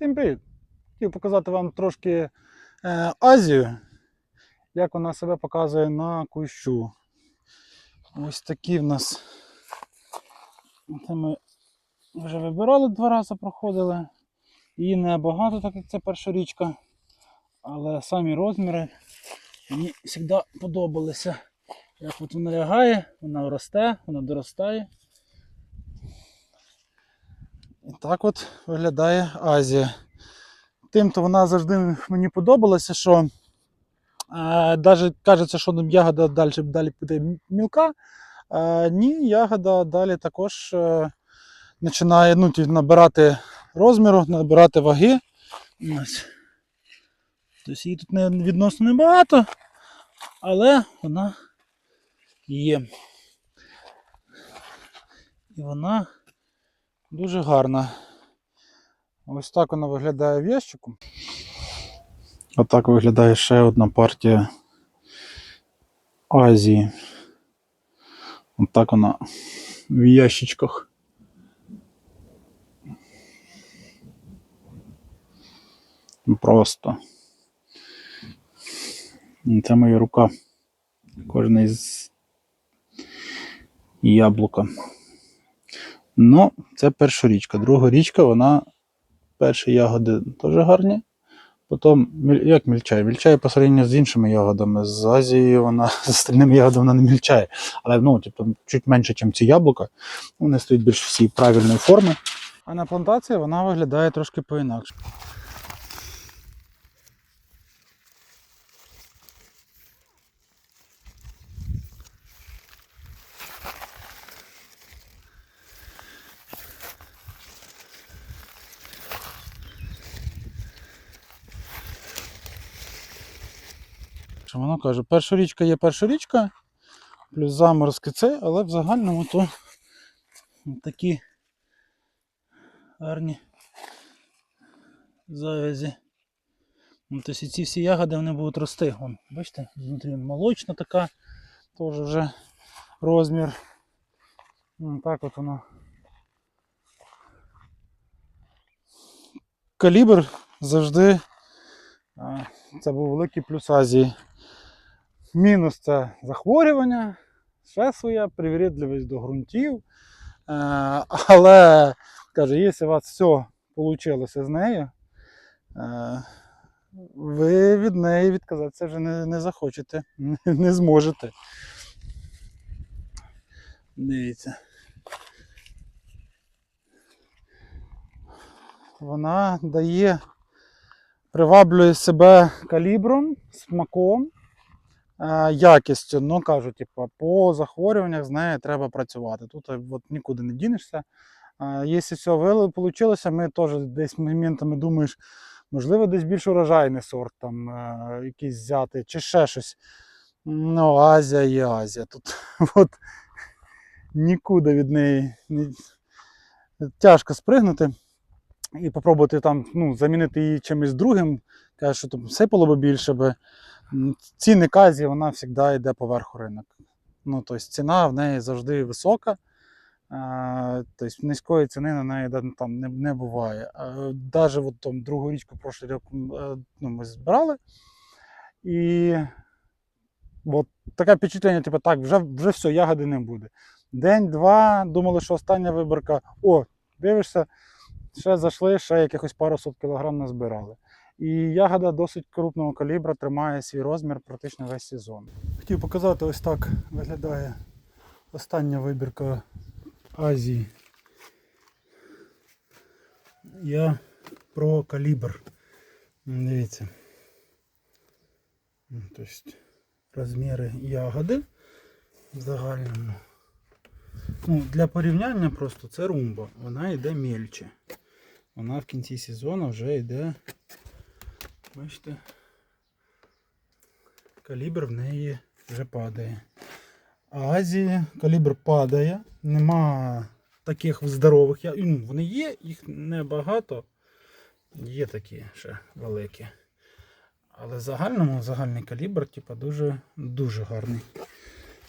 Всім привіт! Хотів показати вам трошки е, Азію, як вона себе показує на кущу. Ось такі в нас. Це ми вже вибирали два рази, проходили. Її не багато, так як це перша річка. Але самі розміри мені завжди подобалися. Як от вона лягає, вона росте, вона доростає. І так от виглядає Азія. Тим-то вона завжди мені подобалася, що е, навіть кажеться, що ягода далі, далі буде мілка. Е, ні, ягода далі також е, починає ну, набирати розміру, набирати ваги. Тобто її тут не, відносно небагато, але вона є. І вона дуже гарна. Ось так вона виглядає в ящику. Отак виглядає ще одна партія Азії. Отак вона в ящичках. Просто. Це моя рука. Кожна із яблука. Ну, це перша річка. Друга річка, вона перші ягоди теж гарні. Потім, як мільчає? Мільчає по сравненню з іншими ягодами. З Азії вона з остальними ягодами вона не мільчає. Але ну, типу, чуть менше, ніж ці яблука. Вони стоять більш всі правильної форми. А на плантації вона виглядає трошки по-інакше. Що воно каже, перша річка є перша річка, плюс заморозки це, але в загальному то такі гарні завязі. Тобто ці всі ягоди вони будуть рости. Вон, бачите, внутрі молочна така, теж вже розмір. Ну, так от воно. Калібр завжди це був великий плюс Азії. Мінус це захворювання, ще своя привірідливість до ґрунтів. Е, але каже, якщо у вас все вийшло з нею, е, ви від неї відказатися вже не, не захочете, не, зможете. Дивіться. Вона дає, приваблює себе калібром, смаком якістю. Ну кажу, типу, по захворюваннях з нею треба працювати. Тут е, от, нікуди не дінешся. Якщо все вийшло, ми теж десь моментами думаєш, можливо, десь більш урожайний сорт там е, якийсь взяти, чи ще щось. Ну, Азія є Азія. Тут от, нікуди від неї не... тяжко спригнути. І попробувати там ну, замінити її чимось другим. Каже, що там сипало би більше би. Ціни казі, вона завжди йде поверху ринок. Ну, тобто ціна в неї завжди висока. Тобто низької ціни на неї там не, не буває. Навіть от, там, другу річку прошлий рік е, ну, ми збирали. І от таке впечатлення, типу, так, вже, вже все, ягоди не буде. День-два, думали, що остання виборка. О, дивишся, ще зайшли, ще якихось пару сот кілограм назбирали. І ягода досить крупного калібра тримає свій розмір практично весь сезон. Хотів показати, ось так виглядає остання вибірка Азії. Я про калібр. Дивіться. Ну, Тобто розміри ягоди в загальному. Ну, для порівняння просто це румба. Вона йде мельче. Вона в кінці сезону вже йде. Бачите, калібр в неї вже падає. А Азії калібр падає, нема таких здорових. ну, Вони є, їх небагато. Є такі ще великі. Але в загальному загальний калібр типу, дуже, дуже гарний.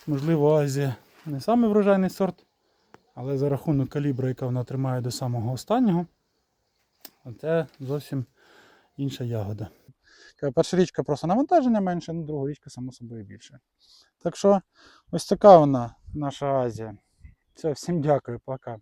Можливо, Азія не самий врожайний сорт, але за рахунок калібру, яка вона тримає до самого останнього, це зовсім інша ягода. Перша річка просто навантаження менше, ну друга річка, само собою, більше. Так що ось така вона наша Азія. Все, всім дякую, пока.